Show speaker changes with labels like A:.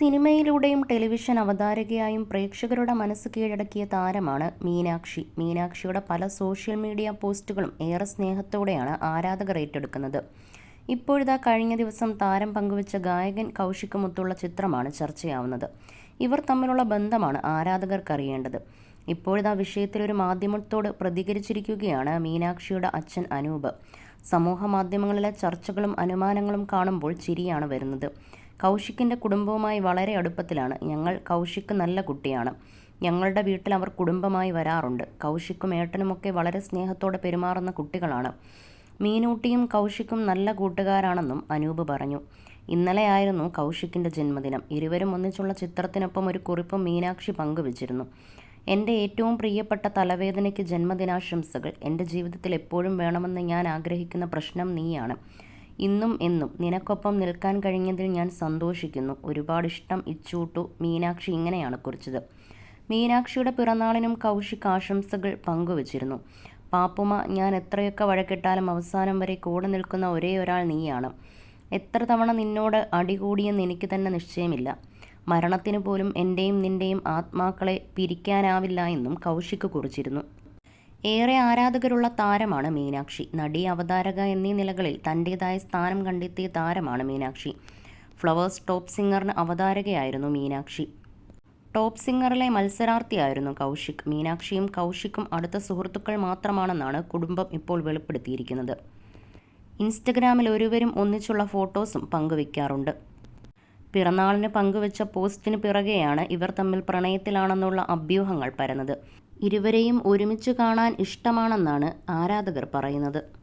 A: സിനിമയിലൂടെയും television അവതാരകയായും പ്രേക്ഷകരുടെ മനസ്സ് കീഴടക്കിയ താരമാണ് മീനാക്ഷി. മീനാക്ഷിയുടെ പല സോഷ്യൽ മീഡിയ പോസ്റ്റുകളും ഏറെ സ്നേഹത്തോടെയാണ് ആരാധകർ ഏറ്റെടുക്കുന്നത്. ഇപ്പോഴിതാ കഴിഞ്ഞ ദിവസം താരം പങ്കുവച്ച ഗായകൻ കൗശിക്കുമൊത്തുള്ള ചിത്രമാണ് ചർച്ചയാവുന്നത്. ഇവർ തമ്മിലുള്ള ബന്ധമാണ് ആരാധകർക്ക് അറിയേണ്ടത് വിഷയത്തിൽ ഒരു മാധ്യമത്തോട് പ്രതികരിച്ചിരിക്കുകയാണ് മീനാക്ഷിയുടെ അച്ഛൻ അനൂപ്. സമൂഹ മാധ്യമങ്ങളിലെ ചർച്ചകളും അനുമാനങ്ങളും കാണുമ്പോൾ ചിരിയാണ് വരുന്നത്. കൗശിക്കിന്റെ കുടുംബവുമായി വളരെ അടുപ്പത്തിലാണ്. ഞങ്ങൾ കൗശിക്ക് നല്ല കുട്ടിയാണ്. ഞങ്ങളുടെ വീട്ടിൽ അവർ കുടുംബമായി വരാറുണ്ട്. കൗശിക്കും ഏട്ടനുമൊക്കെ വളരെ സ്നേഹത്തോടെ പെരുമാറുന്ന കുട്ടികളാണ്. മീനൂട്ടിയും കൗശിക്കും നല്ല കൂട്ടുകാരാണെന്നും അനൂപ് പറഞ്ഞു. ഇന്നലെയായിരുന്നു കൗശിക്കിന്റെ ജന്മദിനം. ഇരുവരും ഒന്നിച്ചുള്ള ചിത്രത്തിനൊപ്പം ഒരു കുറിപ്പും മീനാക്ഷി പങ്കുവച്ചിരുന്നു. എന്റെ ഏറ്റവും പ്രിയപ്പെട്ട തലവേദനയ്ക്ക് ജന്മദിനാശംസകൾ. എന്റെ ജീവിതത്തിൽ എപ്പോഴും വേണമെന്ന് ഞാൻ ആഗ്രഹിക്കുന്ന പ്രശ്നം നീയാണ്. ഇന്നും എന്നും നിനക്കൊപ്പം നിൽക്കാൻ കഴിഞ്ഞതിൽ ഞാൻ സന്തോഷിക്കുന്നു. ഒരുപാട് ഇഷ്ടം ഇച്ചൂട്ടു മീനാക്ഷി ഇങ്ങനെയാണ് കുറിച്ചത്. മീനാക്ഷിയുടെ പിറന്നാളിനും കൗശിക് ആശംസകൾ പങ്കുവച്ചിരുന്നു. പാപ്പുമ ഞാൻ എത്രയൊക്കെ വഴക്കിട്ടാലും അവസാനം വരെ കൂടെ നിൽക്കുന്ന ഒരേ ഒരാൾ നീയാണ്. എത്ര തവണ നിന്നോട് അടികൂടിയെന്ന് എനിക്ക് തന്നെ നിശ്ചയമില്ല. മരണത്തിന് പോലും എന്റെയും നിന്റെയും ആത്മാക്കളെ പിരിക്കാനാവില്ല എന്നും കൗശിക് കുറിച്ചിരുന്നു. ഏറെ ആരാധകരുള്ള താരമാണ് മീനാക്ഷി. നടി അവതാരക എന്നീ നിലകളിൽ തന്റെതായ സ്ഥാനം കണ്ടെത്തിയ താരമാണ് മീനാക്ഷി. ഫ്ലവേഴ്സ് ടോപ്പ് സിംഗറിന് അവതാരകയായിരുന്നു മീനാക്ഷി. ടോപ്പ് സിംഗറിലെ മത്സരാർത്ഥിയായിരുന്നു കൗശിക്. മീനാക്ഷിയും കൗശിക്കും അടുത്ത സുഹൃത്തുക്കൾ മാത്രമാണെന്നാണ് കുടുംബം ഇപ്പോൾ വെളിപ്പെടുത്തിയിരിക്കുന്നത്. ഇൻസ്റ്റഗ്രാമിൽ ഒരുവരും ഒന്നിച്ചുള്ള ഫോട്ടോസും പങ്കുവയ്ക്കാറുണ്ട് പിറന്നാളിന് പങ്കുവച്ച പോസ്റ്റിന് പിറകെയാണ് ഇവർ തമ്മിൽ പ്രണയത്തിലാണെന്നുള്ള അഭ്യൂഹങ്ങൾ പരന്നത്. ഇരുവരെയും ഒരുമിച്ച് കാണാൻ ഇഷ്ടമാണെന്നാണ് ആരാധകർ പറയുന്നത്